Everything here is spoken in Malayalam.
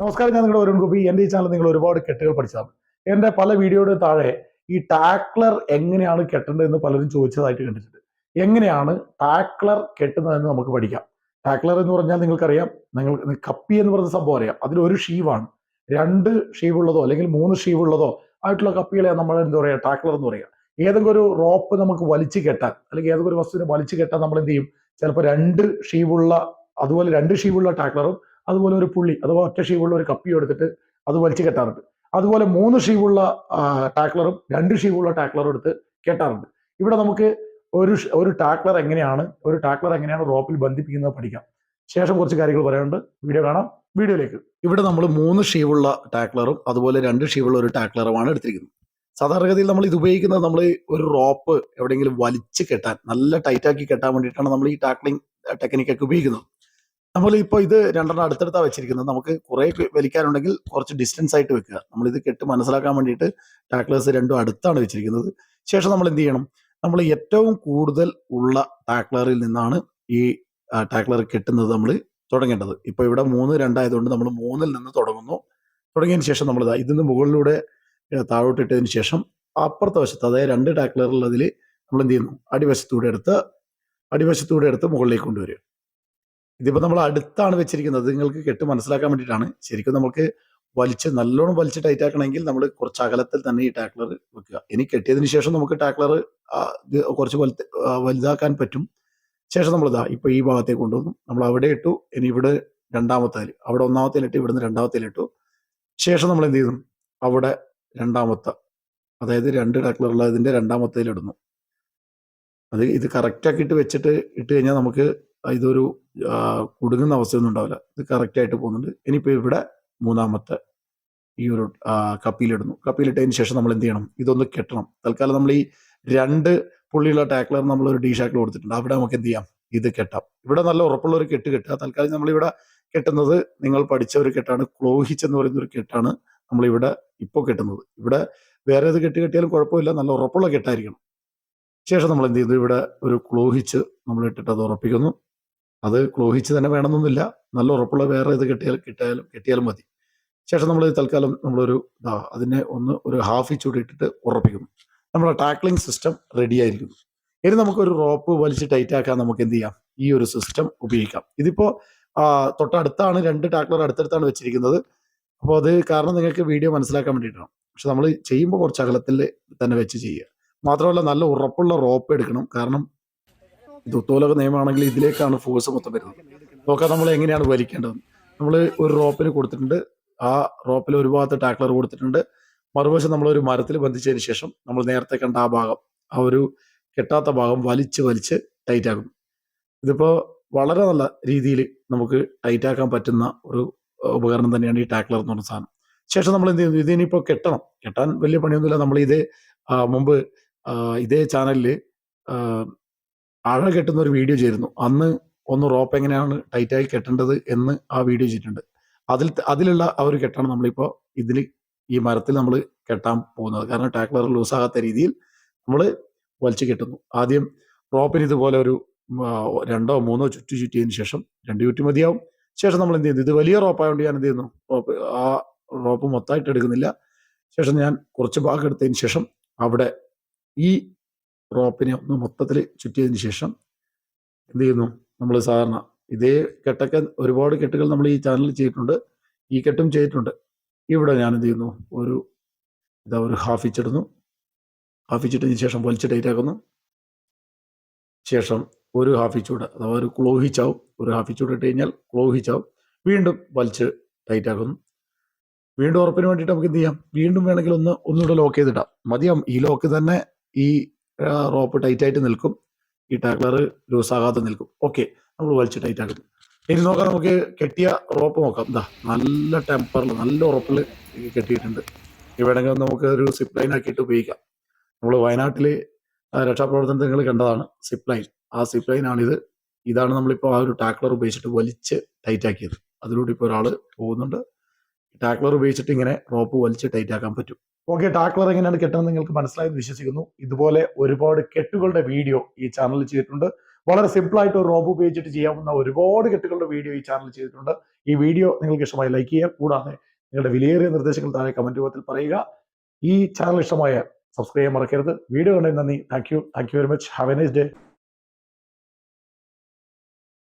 നമസ്കാരം ഞാൻ നിങ്ങളുടെ വരുൺ ഗോപി. എന്റെ ഈ ചാനൽ നിങ്ങൾ ഒരുപാട് കെട്ടുകൾ പഠിച്ചതാണ് എന്റെ പല വീഡിയോയുടെ താഴെ ഈ ടാക്ലർ എങ്ങനെയാണ് കെട്ടേണ്ടത് എന്ന് പലരും ചോദിച്ചതായിട്ട് കണ്ടിട്ടുണ്ട്. എങ്ങനെയാണ് ടാക്ലർ കെട്ടുന്നതെന്ന് നമുക്ക് പഠിക്കാം. ടാക്ലർ എന്ന് പറഞ്ഞാൽ നിങ്ങൾക്കറിയാം നിങ്ങൾ കപ്പി എന്ന് പറയുന്ന സംഭവം അറിയാം. അതിലൊരു ഷീവാണ്. രണ്ട് ഷീവുള്ളതോ അല്ലെങ്കിൽ മൂന്ന് ഷീവുള്ളതോ ആയിട്ടുള്ള കപ്പികളെയാണ് നമ്മൾ എന്താ പറയുക ടാക്ലർ എന്ന് പറയുക. ഏതെങ്കിലും ഒരു റോപ്പ് നമുക്ക് വലിച്ചു കെട്ടാൻ അല്ലെങ്കിൽ ഏതെങ്കിലും ഒരു വസ്തുവിനെ വലിച്ചു കെട്ടാൻ നമ്മൾ എന്ത് ചെയ്യും? ചിലപ്പോൾ രണ്ട് ഷീവുള്ള അതുപോലെ രണ്ട് ഷീവുള്ള ടാക്ലറും അതുപോലെ ഒരു പുള്ളി അഥവാ ഒറ്റ ഷീവുള്ള ഒരു കപ്പിയും എടുത്തിട്ട് അത് വലിച്ചു കെട്ടാറുണ്ട്. അതുപോലെ മൂന്ന് ഷീവുള്ള ടാക്ലറും രണ്ട് ഷീവുള്ള ടാക്ലറും എടുത്ത് കെട്ടാറുണ്ട്. ഇവിടെ നമുക്ക് ഒരു ഒരു ടാക്ലർ എങ്ങനെയാണ് ഒരു ടാക്ലർ എങ്ങനെയാണ് റോപ്പിൽ ബന്ധിപ്പിക്കുന്നത് പഠിക്കാം. ശേഷം കുറച്ച് കാര്യങ്ങൾ പറയാനുണ്ട്. വീഡിയോ കാണാം. വീഡിയോയിലേക്ക്. ഇവിടെ നമ്മൾ മൂന്ന് ഷീവുള്ള ടാക്ലറും അതുപോലെ രണ്ട് ഷീവുള്ള ഒരു ടാക്ലറുമാണ് എടുത്തിരിക്കുന്നത്. സാധാരണഗതിയിൽ നമ്മൾ ഇത് ഉപയോഗിക്കുന്നത് നമ്മൾ ഒരു റോപ്പ് എവിടെയെങ്കിലും വലിച്ച് കെട്ടാൻ നല്ല ടൈറ്റാക്കി കെട്ടാൻ വേണ്ടിയിട്ടാണ് നമ്മൾ ഈ ടാക്ലിംഗ് ടെക്നിക്കൊക്കെ ഉപയോഗിക്കുന്നത്. നമ്മൾ ഇപ്പോൾ ഇത് രണ്ടെണ്ണം അടുത്തടുത്താണ് വെച്ചിരിക്കുന്നത്. നമുക്ക് കുറെ വലിക്കാനുണ്ടെങ്കിൽ കുറച്ച് ഡിസ്റ്റൻസ് ആയിട്ട് വെക്കുക. നമ്മൾ ഇത് കെട്ട് മനസ്സിലാക്കാൻ വേണ്ടിയിട്ട് ടാക്ലേഴ്സ് രണ്ടും അടുത്താണ് വെച്ചിരിക്കുന്നത്. ശേഷം നമ്മൾ എന്ത് ചെയ്യണം? നമ്മൾ ഏറ്റവും കൂടുതൽ ഉള്ള ടാക്ലറിൽ നിന്നാണ് ഈ ടാക്ലർ കെട്ടുന്നത് നമ്മൾ തുടങ്ങേണ്ടത്. ഇപ്പോൾ ഇവിടെ മൂന്ന് രണ്ടായതുകൊണ്ട് നമ്മൾ മൂന്നിൽ നിന്ന് തുടങ്ങുന്നു. തുടങ്ങിയതിന് ശേഷം നമ്മൾ ഇതാ ഇതിന് മുകളിലൂടെ താഴോട്ടിട്ടതിന് ശേഷം അപ്പുറത്തെ വശത്ത് അതായത് രണ്ട് ടാക്ലറുള്ളതിൽ നമ്മൾ എന്ത് ചെയ്യുന്നു? അടിവശത്തൂടെ എടുത്ത് അടിവശത്തൂടെ എടുത്ത് മുകളിലേക്ക് കൊണ്ടുവരിക. ഇതിപ്പോൾ നമ്മൾ അടുത്താണ് വെച്ചിരിക്കുന്നത്. നിങ്ങൾക്ക് കെട്ട് മനസ്സിലാക്കാൻ വേണ്ടിയിട്ടാണ്. ശരിക്കും നമുക്ക് വലിച്ച് നല്ലോണം വലിച്ച് ടൈറ്റ് ആക്കണമെങ്കിൽ നമ്മൾ കുറച്ച് അകലത്തിൽ തന്നെ ഈ ടാക്ലർ വെക്കുക. ഇനി കെട്ടിയതിന് ശേഷം നമുക്ക് ടാക്ലർ കുറച്ച് വലുത് വലുതാക്കാൻ പറ്റും. ശേഷം നമ്മൾ ഇതാ ഇപ്പൊ ഈ ഭാഗത്തേക്ക് കൊണ്ടുവന്നു. നമ്മൾ അവിടെ ഇട്ടു ഇനി ഇവിടെ രണ്ടാമത്തേൽ അവിടെ ഒന്നാമത്തേലിട്ട് ഇവിടുന്ന് രണ്ടാമത്തേലിട്ടു ശേഷം നമ്മൾ എന്ത് ചെയ്യുന്നു? അവിടെ രണ്ടാമത്തെ. അതായത് രണ്ട് ടാക്ലർ രണ്ടാമത്തേലിടുന്നു അത് ഇത് കറക്റ്റാക്കിയിട്ട് വെച്ചിട്ട് ഇട്ട് കഴിഞ്ഞാൽ നമുക്ക് ഇതൊരു കുടുങ്ങുന്ന അവസ്ഥയൊന്നും ഉണ്ടാവില്ല. ഇത് കറക്റ്റായിട്ട് പോകുന്നുണ്ട്. ഇനിയിപ്പോൾ ഇവിടെ മൂന്നാമത്തെ ഈ ഒരു കപ്പിയിലിടുന്നു കപ്പിയിലിട്ടതിന് ശേഷം നമ്മൾ എന്ത് ചെയ്യണം? ഇതൊന്ന് കെട്ടണം. തൽക്കാലം നമ്മൾ ഈ രണ്ട് പുള്ളിയുള്ള ടാക്ലർ നമ്മൾ ഒരു ഡി ഷാക്കിൽ കൊടുത്തിട്ടുണ്ട്. അവിടെ നമുക്ക് എന്ത് ചെയ്യാം? ഇത് കെട്ടാം. ഇവിടെ നല്ല ഉറപ്പുള്ള ഒരു കെട്ട് കെട്ടുക. തൽക്കാലം നമ്മളിവിടെ കെട്ടുന്നത് നിങ്ങൾ പഠിച്ച ഒരു കെട്ടാണ്. ക്ലോഹിച്ച് എന്ന് പറയുന്ന ഒരു കെട്ടാണ്. നമ്മളിവിടെ ഇപ്പോൾ കെട്ടുന്നത്. ഇവിടെ വേറെ ഏത് കെട്ടി കെട്ടിയാലും കുഴപ്പമില്ല. നല്ല ഉറപ്പുള്ള കെട്ടായിരിക്കണം. ശേഷം നമ്മൾ എന്ത് ചെയ്യുന്നു? ഇവിടെ ഒരു ക്ലോഹിച്ച് നമ്മൾ ഇട്ടിട്ട് അത് ഉറപ്പിക്കുന്നു. അത് ക്ലോഹിച്ച് തന്നെ വേണമെന്നൊന്നുമില്ല. നല്ല ഉറപ്പുള്ള വേറെ ഇത് കെട്ടിയാൽ കിട്ടിയാലും കെട്ടിയാലും മതി. ശേഷം നമ്മൾ തൽക്കാലം നമ്മളൊരു ഇതാ അതിനെ ഒന്ന് ഒരു ഹാഫ് ഇച്ചൂടി ഇട്ടിട്ട് ഉറപ്പിക്കുന്നു. നമ്മുടെ ടാക്ലിംഗ് സിസ്റ്റം റെഡി ആയിരിക്കുന്നു. ഇനി നമുക്കൊരു റോപ്പ് വലിച്ച് ടൈറ്റ് ആക്കാൻ നമുക്ക് എന്ത് ചെയ്യാം? ഈ ഒരു സിസ്റ്റം ഉപയോഗിക്കാം. ഇതിപ്പോ ആ, തൊട്ടടുത്താണ് രണ്ട് ടാക്ലർ അടുത്തടുത്താണ് വെച്ചിരിക്കുന്നത്. അപ്പോൾ അത് കാരണം നിങ്ങൾക്ക് വീഡിയോ മനസ്സിലാക്കാൻ വേണ്ടിയിട്ടാണ്. പക്ഷെ നമ്മൾ ചെയ്യുമ്പോൾ കുറച്ച് അകലത്തിൽ തന്നെ വെച്ച് ചെയ്യുക. മാത്രമല്ല നല്ല ഉറപ്പുള്ള റോപ്പ് എടുക്കണം. കാരണം ഇത് നിയമമാണെങ്കിൽ ഇതിലേക്കാണ് ഫോഴ്സ് മൊത്തം വരുന്നത്. നോക്കാം നമ്മൾ എങ്ങനെയാണ് വലിക്കേണ്ടത് നമ്മൾ ഒരു റോപ്പിന് കൊടുത്തിട്ടുണ്ട്. ആ റോപ്പിൽ ഒരു ഭാഗത്ത് ടാക്ലർ കൊടുത്തിട്ടുണ്ട്. മറുവശം നമ്മൾ ഒരു മരത്തിൽ ബന്ധിച്ചതിന് ശേഷം നമ്മൾ നേരത്തെ കണ്ട ആ ഭാഗം ആ ഒരു കെട്ടാത്ത ഭാഗം വലിച്ച് വലിച്ച് ടൈറ്റ് ആക്കുന്നു ഇതിപ്പോൾ വളരെ നല്ല രീതിയിൽ നമുക്ക് ടൈറ്റാക്കാൻ പറ്റുന്ന ഒരു ഉപകരണം തന്നെയാണ് ഈ ടാക്ലർ എന്ന് പറഞ്ഞ സാധനം. ശേഷം നമ്മൾ എന്ത് ചെയ്യുന്നു? ഇതിനിപ്പോൾ കെട്ടണം. കെട്ടാൻ വലിയ പണിയൊന്നുമില്ല. നമ്മൾ ഇത് മുമ്പ് ഇതേ ചാനലിൽ അഴ കെട്ടുന്ന ഒരു വീഡിയോ ചെയ്തിരുന്നു. അന്ന് ഒന്ന് റോപ്പ് എങ്ങനെയാണ് ടൈറ്റായി കെട്ടേണ്ടത് എന്ന് ആ വീഡിയോ ചെയ്തിട്ടുണ്ട്. അതിൽ അതിലുള്ള ആ ഒരു കെട്ടാണ് നമ്മളിപ്പോൾ ഇതിൽ ഈ മരത്തിൽ നമ്മൾ കെട്ടാൻ പോകുന്നത്. കാരണം ടാക്ലർ ലൂസാകാത്ത രീതിയിൽ നമ്മൾ വലിച്ചു കെട്ടുന്നു. ആദ്യം റോപ്പിന് ഇതുപോലെ ഒരു രണ്ടോ മൂന്നോ ചുറ്റി ചുറ്റിയതിന് ശേഷം രണ്ട് ചുറ്റി മതിയാവും. ശേഷം നമ്മൾ എന്ത് ചെയ്യുന്നു ഇത് വലിയ റോപ്പായതുകൊണ്ട് ഞാൻ എന്ത് ചെയ്യുന്നു? റോപ്പ് ആ റോപ്പ് മൊത്തമായിട്ട് എടുക്കുന്നില്ല. ശേഷം ഞാൻ കുറച്ച് ഭാഗം എടുത്തതിന് ശേഷം അവിടെ ഈ റോപ്പിനെ ഒന്ന് മൊത്തത്തിൽ ചുറ്റിയതിന് ശേഷം എന്ത് ചെയ്യുന്നു? നമ്മൾ സാധാരണ ഇതേ കെട്ടൊക്കെ ഒരുപാട് കെട്ടുകൾ നമ്മൾ ഈ ചാനലിൽ ചെയ്തിട്ടുണ്ട്. ഈ കെട്ടും ചെയ്തിട്ടുണ്ട്. ഇവിടെ ഞാൻ എന്ത് ചെയ്യുന്നു? ഒരു ഇതാ ഒരു ഹാഫ് ഇച്ചിടുന്നു ഹാഫ് ഇച്ചിട്ടതിന് ശേഷം വലിച്ച് ടൈറ്റ് ആക്കുന്നു. ശേഷം ഒരു ഹാഫ് ഇഞ്ച് കൂടെ അഥവാ ഒരു ക്ലോഹി ഹിച്ചാവും ഒരു ഹാഫ് ഇഞ്ച് കൂടെ ഇട്ട് കഴിഞ്ഞാൽ ക്ലോഹി ഹിച്ചാവും വീണ്ടും വലിച്ച് ടൈറ്റ് ആക്കുന്നു. വീണ്ടും ഉറപ്പിന് വേണ്ടിയിട്ട് നമുക്ക് എന്ത് ചെയ്യാം? വീണ്ടും വേണമെങ്കിൽ ഒന്ന് ഒന്നുകൂടെ ലോക്ക് ചെയ്തിടാം. മതിയാവും. ഈ ലോക്ക് തന്നെ ഈ റോപ്പ് ടൈറ്റ് ആയിട്ട് നിൽക്കും. ഈ ടാക്ലർ ലൂസ് ആകാതെ നിൽക്കും. ഓക്കെ നമ്മൾ വലിച്ച് ടൈറ്റ് ആക്കുന്നു. ഇനി നോക്കാം നമുക്ക് കെട്ടിയ റോപ്പ് നോക്കാം. എന്താ നല്ല ടെമ്പറിൽ നല്ല ഉറപ്പിൽ കെട്ടിയിട്ടുണ്ട്. ഈ നമുക്ക് ഒരു സിപ്ലൈൻ ലൈൻ ആക്കിയിട്ട് ഉപയോഗിക്കാം. നമ്മൾ വയനാട്ടിൽ രക്ഷാപ്രവർത്തനത്തിൽ നിങ്ങൾ കണ്ടതാണ് സിപ്പ് ലൈൻ ആ സിപ്പ് ലൈൻ ആണിത്. ഇതാണ് നമ്മളിപ്പോൾ ആ ഒരു ടാക്ലർ ഉപയോഗിച്ചിട്ട് വലിച്ച് ടൈറ്റ് ആക്കിയത്. അതിലൂടെ ഇപ്പോൾ ഒരാൾ പോകുന്നുണ്ട്. ടാക്ലർ ഉപയോഗിച്ചിട്ട് ഇങ്ങനെ റോപ്പ് വലിച്ച് ടൈറ്റ് ആക്കാൻ പറ്റും. ഓക്കെ ടാക്ലർ എങ്ങനെയാണ് കെട്ടുന്നത് നിങ്ങൾക്ക് മനസ്സിലായെന്ന് വിശ്വസിക്കുന്നു. ഇതുപോലെ ഒരുപാട് കെട്ടുകളുടെ വീഡിയോ ഈ ചാനലിൽ ചെയ്തിട്ടുണ്ട്. വളരെ സിമ്പിളായിട്ട് ഒരു റോപ്പ് ഉപയോഗിച്ചിട്ട് ചെയ്യാവുന്ന ഒരുപാട് കെട്ടുകളുടെ വീഡിയോ ഈ ചാനൽ ചെയ്തിട്ടുണ്ട്. ഈ വീഡിയോ നിങ്ങൾക്ക് ഇഷ്ടമായി ലൈക്ക് ചെയ്യുക. കൂടാതെ നിങ്ങളുടെ വിലയേറിയ നിർദ്ദേശങ്ങൾ താഴെ കമന്റ് രൂപത്തിൽ പറയുക. ഈ ചാനൽ ഇഷ്ടമായ സബ്സ്ക്രൈബ് ചെയ്യാൻ മറക്കരുത്. വീഡിയോ കണ്ടതിന് നന്ദി. Thank you thank you very much have a nice day